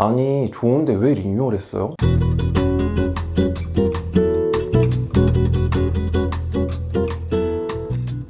아니 좋은데 왜 리뉴얼 했어요?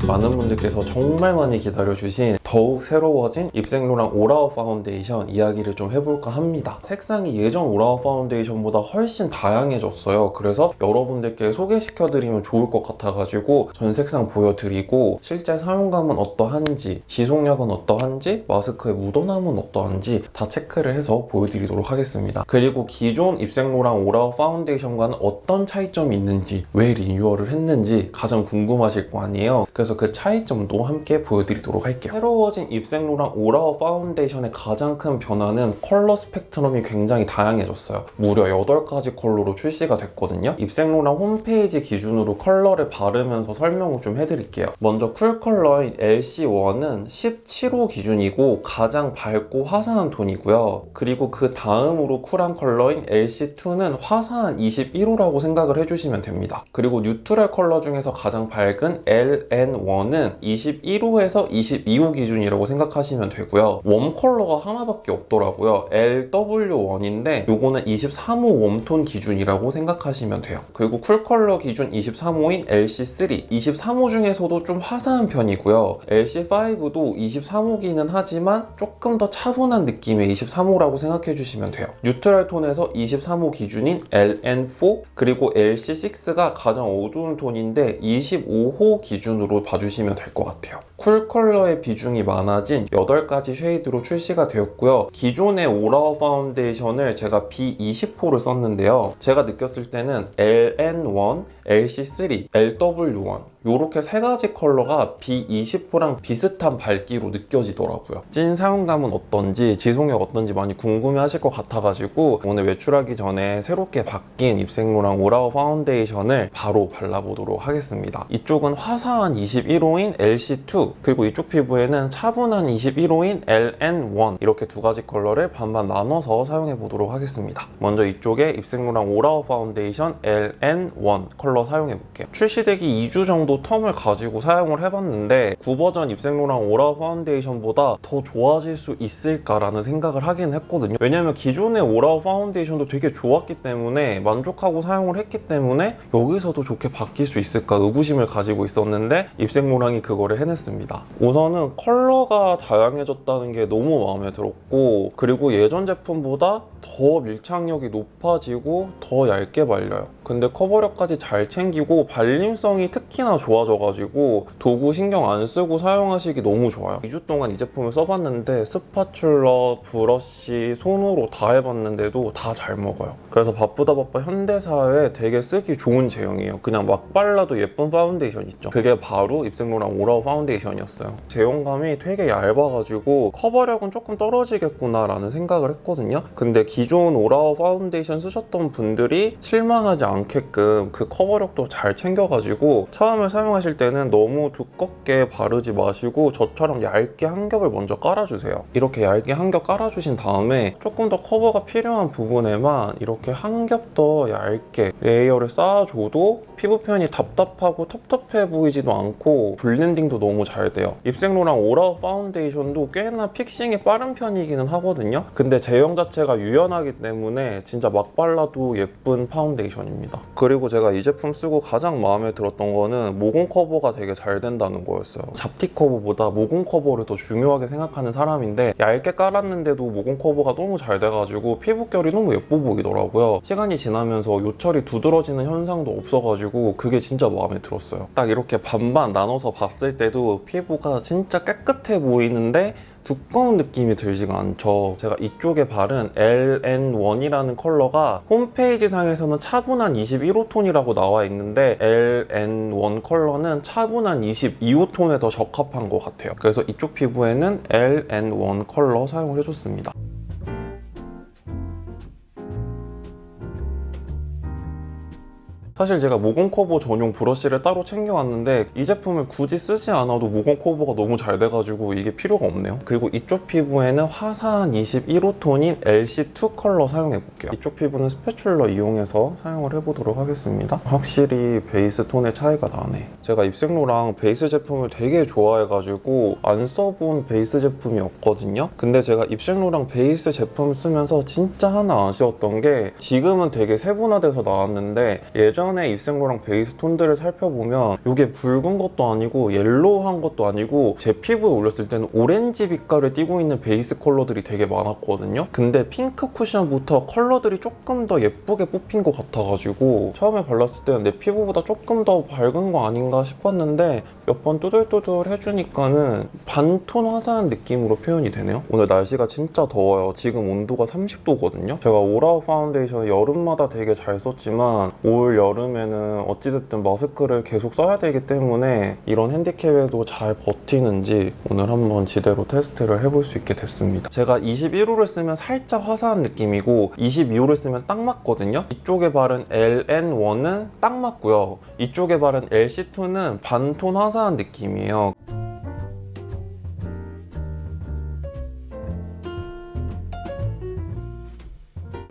많은 분들께서 정말 많이 기다려주신 더욱 새로워진 입생로랑 오라우 파운데이션 이야기를 좀 해볼까 합니다. 색상이 예전 오라우 파운데이션보다 훨씬 다양해졌어요. 그래서 여러분들께 소개시켜드리면 좋을 것 같아가지고 전 색상 보여드리고 실제 사용감은 어떠한지, 지속력은 어떠한지, 마스크의 묻어남은 어떠한지 다 체크를 해서 보여드리도록 하겠습니다. 그리고 기존 입생로랑 오라우 파운데이션과는 어떤 차이점이 있는지, 왜 리뉴얼을 했는지 가장 궁금하실 거 아니에요. 그래서 그 차이점도 함께 보여드리도록 할게요. 새로 워진 입생로랑 오라우 파운데이션의 가장 큰 변화는 컬러 스펙트럼이 굉장히 다양해졌어요. 무려 8가지 컬러로 출시가 됐거든요. 입생로랑 홈페이지 기준으로 컬러를 바르면서 설명을 좀 해드릴게요. 먼저 쿨 컬러인 LC1은 17호 기준이고 가장 밝고 화사한 톤이고요. 그리고 그 다음으로 쿨한 컬러인 LC2는 화사한 21호라고 생각을 해주시면 됩니다. 그리고 뉴트럴 컬러 중에서 가장 밝은 LN1은 21호에서 22호 기준 이라고 생각하시면 되고요. 웜 컬러가 하나밖에 없더라고요. LW1인데 요거는 23호 웜톤 기준이라고 생각하시면 돼요. 그리고 쿨 컬러 기준 23호인 LC3, 23호 중에서도 좀 화사한 편이고요. LC5도 23호기는 하지만 조금 더 차분한 느낌의 23호라고 생각해 주시면 돼요. 뉴트럴 톤에서 23호 기준인 LN4 그리고 LC6가 가장 어두운 톤인데 25호 기준으로 봐주시면 될 것 같아요. 쿨 컬러의 비중이 많아진 8가지 쉐이드로 출시가 되었고요. 기존의 오라워 파운데이션을 제가 B20호를 썼는데요. 제가 느꼈을 때는 LN1, LC3, LW1 이렇게 세 가지 컬러가 B20호랑 비슷한 밝기로 느껴지더라고요. 찐 사용감은 어떤지 지속력 어떤지 많이 궁금해 하실 것 같아가지고 오늘 외출하기 전에 새롭게 바뀐 입생로랑 오라워 파운데이션을 바로 발라보도록 하겠습니다. 이쪽은 화사한 21호인 LC2 그리고 이쪽 피부에는 차분한 21호인 LN1 이렇게 두 가지 컬러를 반반 나눠서 사용해 보도록 하겠습니다. 먼저 이쪽에 입생로랑 오라워 파운데이션 LN1 컬러 사용해 볼게요. 출시되기 2주 정도 텀을 가지고 사용을 해봤는데 9버전 입생로랑 오라워 파운데이션보다 더 좋아질 수 있을까라는 생각을 하긴 했거든요. 왜냐면 기존의 오라워 파운데이션도 되게 좋았기 때문에 만족하고 사용을 했기 때문에 여기서도 좋게 바뀔 수 있을까 의구심을 가지고 있었는데 입생로랑이 그거를 해냈습니다. 우선은 컬러가 다양해졌다는 게 너무 마음에 들었고 그리고 예전 제품보다 더 밀착력이 높아지고 더 얇게 발려요. 근데 커버력까지 잘 챙기고 발림성이 특히나 좋아져가지고 도구 신경 안 쓰고 사용하시기 너무 좋아요. 2주 동안 이 제품을 써봤는데 스파츌러, 브러쉬, 손으로 다 해봤는데도 다 잘 먹어요. 그래서 바쁘다 바빠 현대사에 되게 쓰기 좋은 제형이에요. 그냥 막 발라도 예쁜 파운데이션 있죠. 그게 바로 입생로랑 오라우 파운데이션이었어요. 제형감이 되게 얇아가지고 커버력은 조금 떨어지겠구나 라는 생각을 했거든요. 근데 기존 오라우 파운데이션 쓰셨던 분들이 실망하지 않 게끔 그 커버력도 잘 챙겨가지고 처음에 사용하실 때는 너무 두껍게 바르지 마시고 저처럼 얇게 한 겹을 먼저 깔아주세요. 이렇게 얇게 한 겹 깔아주신 다음에 조금 더 커버가 필요한 부분에만 이렇게 한 겹 더 얇게 레이어를 쌓아줘도 피부 표현이 답답하고 텁텁해 보이지도 않고 블렌딩도 너무 잘 돼요. 입생로랑 오라우 파운데이션도 꽤나 픽싱이 빠른 편이기는 하거든요. 근데 제형 자체가 유연하기 때문에 진짜 막 발라도 예쁜 파운데이션입 니다. 그리고 제가 이 제품 쓰고 가장 마음에 들었던 거는 모공 커버가 되게 잘 된다는 거였어요. 잡티 커버보다 모공 커버를 더 중요하게 생각하는 사람인데 얇게 깔았는데도 모공 커버가 너무 잘 돼가지고 피부결이 너무 예뻐 보이더라고요. 시간이 지나면서 요철이 두드러지는 현상도 없어가지고 그게 진짜 마음에 들었어요. 딱 이렇게 반반 나눠서 봤을 때도 피부가 진짜 깨끗해 보이는데 두꺼운 느낌이 들지가 않죠. 제가 이쪽에 바른 LN1이라는 컬러가 홈페이지 상에서는 차분한 21호 톤이라고 나와 있는데 LN1 컬러는 차분한 22호 톤에 더 적합한 것 같아요. 그래서 이쪽 피부에는 LN1 컬러 사용을 해줬습니다. 사실 제가 모공 커버 전용 브러쉬를 따로 챙겨왔는데 이 제품을 굳이 쓰지 않아도 모공 커버가 너무 잘 돼가지고 이게 필요가 없네요. 그리고 이쪽 피부에는 화사한 21호 톤인 LC2 컬러 사용해볼게요. 이쪽 피부는 스패츌러 이용해서 사용을 해보도록 하겠습니다. 확실히 베이스 톤의 차이가 나네. 제가 입생로랑 베이스 제품을 되게 좋아해가지고 안 써본 베이스 제품이 없거든요. 근데 제가 입생로랑 베이스 제품 쓰면서 진짜 하나 아쉬웠던 게 지금은 되게 세분화돼서 나왔는데 예전 에 입생로랑 베이스 톤들을 살펴보면 이게 붉은 것도 아니고 옐로우한 것도 아니고 제 피부에 올렸을 때는 오렌지 빛깔을 띠고 있는 베이스 컬러들이 되게 많았거든요. 근데 핑크 쿠션부터 컬러들이 조금 더 예쁘게 뽑힌 것 같아가지고 처음에 발랐을 때는 내 피부보다 조금 더 밝은 거 아닌가 싶었는데 몇 번 뚜들뚜들 해주니까는 반톤 화사한 느낌으로 표현이 되네요. 오늘 날씨가 진짜 더워요. 지금 온도가 30도거든요. 제가 오라우 파운데이션 여름마다 되게 잘 썼지만 올 여름 에는 어찌됐든 마스크를 계속 써야 되기 때문에 이런 핸디캡에도 잘 버티는지 오늘 한번 제대로 테스트를 해볼 수 있게 됐습니다. 제가 21호를 쓰면 살짝 화사한 느낌이고 22호를 쓰면 딱 맞거든요. 이쪽에 바른 LN1은 딱 맞고요. 이쪽에 바른 LC2는 반톤 화사한 느낌이에요.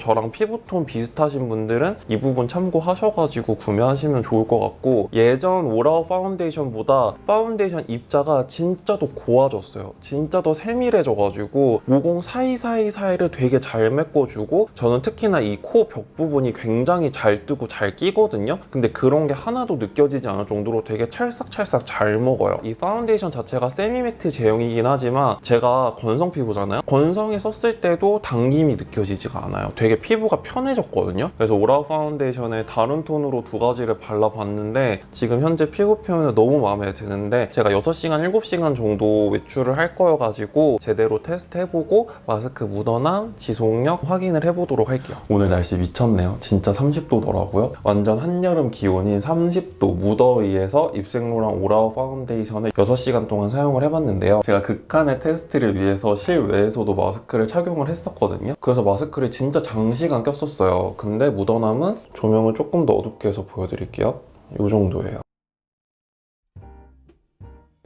저랑 피부톤 비슷하신 분들은 이 부분 참고하셔가지고 구매하시면 좋을 것 같고 예전 오라우 파운데이션보다 파운데이션 입자가 진짜 더 고와졌어요. 진짜 더 세밀해져가지고 모공 사이사이 사이를 되게 잘 메꿔주고 저는 특히나 이 코 벽 부분이 굉장히 잘 뜨고 잘 끼거든요. 근데 그런 게 하나도 느껴지지 않을 정도로 되게 찰싹찰싹 잘 먹어요. 이 파운데이션 자체가 세미매트 제형이긴 하지만 제가 건성 피부잖아요. 건성에 썼을 때도 당김이 느껴지지가 않아요. 되게 피부가 편해졌거든요. 그래서 오라우 파운데이션에 다른 톤으로 두 가지를 발라봤는데 지금 현재 피부 표현은 너무 마음에 드는데 제가 6시간, 7시간 정도 외출을 할 거여가지고 제대로 테스트 해보고 마스크 묻어남, 지속력 확인을 해보도록 할게요. 오늘 날씨 미쳤네요. 진짜 30도더라고요. 완전 한여름 기온인 30도 무더위에서 입생로랑 오라우 파운데이션을 6시간 동안 사용을 해봤는데요. 제가 극한의 테스트를 위해서 실외에서도 마스크를 착용을 했었거든요. 그래서 마스크를 진짜 장 시간 꼈었어요. 근데 묻어남은 조명을 조금 더 어둡게 해서 보여드릴게요. 이 정도예요.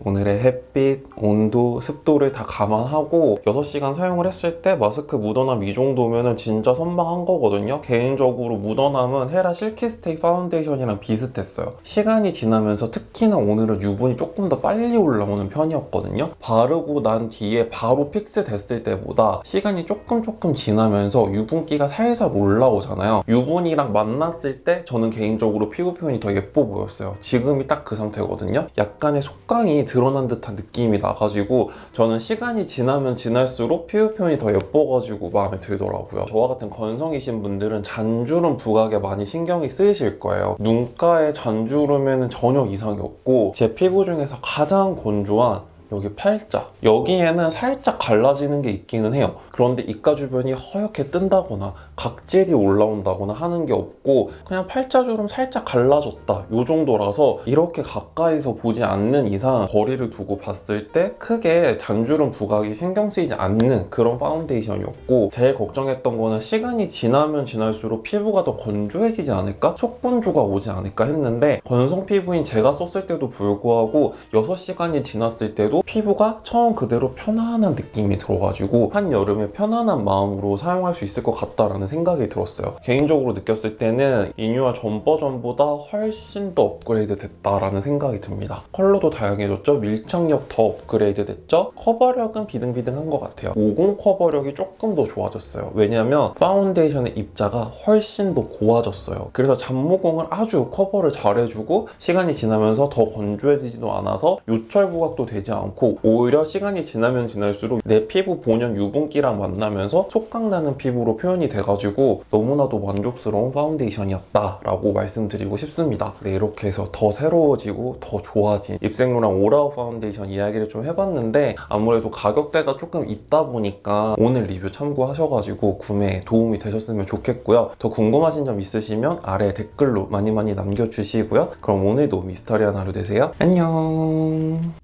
오늘의 햇빛, 온도, 습도를 다 감안하고 6시간 사용을 했을 때 마스크 묻어남 이 정도면은 진짜 선방한 거거든요. 개인적으로 묻어남은 헤라 실키스테이 파운데이션이랑 비슷했어요. 시간이 지나면서 특히나 오늘은 유분이 조금 더 빨리 올라오는 편이었거든요. 바르고 난 뒤에 바로 픽스 됐을 때보다 시간이 조금 조금 지나면서 유분기가 살살 올라오잖아요. 유분이랑 만났을 때 저는 개인적으로 피부 표현이 더 예뻐 보였어요. 지금이 딱 그 상태거든요. 약간의 속광이 드러난 듯한 느낌이 나가지고 저는 시간이 지나면 지날수록 피부 표현이 더 예뻐가지고 마음에 들더라고요. 저와 같은 건성이신 분들은 잔주름 부각에 많이 신경이 쓰이실 거예요. 눈가에 잔주름에는 전혀 이상이 없고 제 피부 중에서 가장 건조한 여기 팔자. 여기에는 살짝 갈라지는 게 있기는 해요. 그런데 입가 주변이 허옇게 뜬다거나 각질이 올라온다거나 하는 게 없고 그냥 팔자주름 살짝 갈라졌다. 요 정도라서 이렇게 가까이서 보지 않는 이상 거리를 두고 봤을 때 크게 잔주름 부각이 신경 쓰이지 않는 그런 파운데이션이었고 제일 걱정했던 거는 시간이 지나면 지날수록 피부가 더 건조해지지 않을까? 속건조가 오지 않을까 했는데 건성 피부인 제가 썼을 때도 불구하고 6시간이 지났을 때도 피부가 처음 그대로 편안한 느낌이 들어가지고 한여름에 편안한 마음으로 사용할 수 있을 것 같다라는 생각이 들었어요. 개인적으로 느꼈을 때는 이뉴아 전 버전보다 훨씬 더 업그레이드 됐다라는 생각이 듭니다. 컬러도 다양해졌죠? 밀착력 더 업그레이드 됐죠? 커버력은 비등비등한 것 같아요. 모공 커버력이 조금 더 좋아졌어요. 왜냐면 파운데이션의 입자가 훨씬 더 고와졌어요. 그래서 잡모공을 아주 커버를 잘해주고 시간이 지나면서 더 건조해지지도 않아서 요철 부각도 되지 않고 오히려 시간이 지나면 지날수록 내 피부 본연 유분기랑 만나면서 속광나는 피부로 표현이 돼가지고 너무나도 만족스러운 파운데이션이었다라고 말씀드리고 싶습니다. 네, 이렇게 해서 더 새로워지고 더 좋아진 입생로랑 오라우 파운데이션 이야기를 좀 해봤는데 아무래도 가격대가 조금 있다 보니까 오늘 리뷰 참고하셔가지고 구매에 도움이 되셨으면 좋겠고요. 더 궁금하신 점 있으시면 아래 댓글로 많이 많이 남겨주시고요. 그럼 오늘도 미스터리한 하루 되세요. 안녕.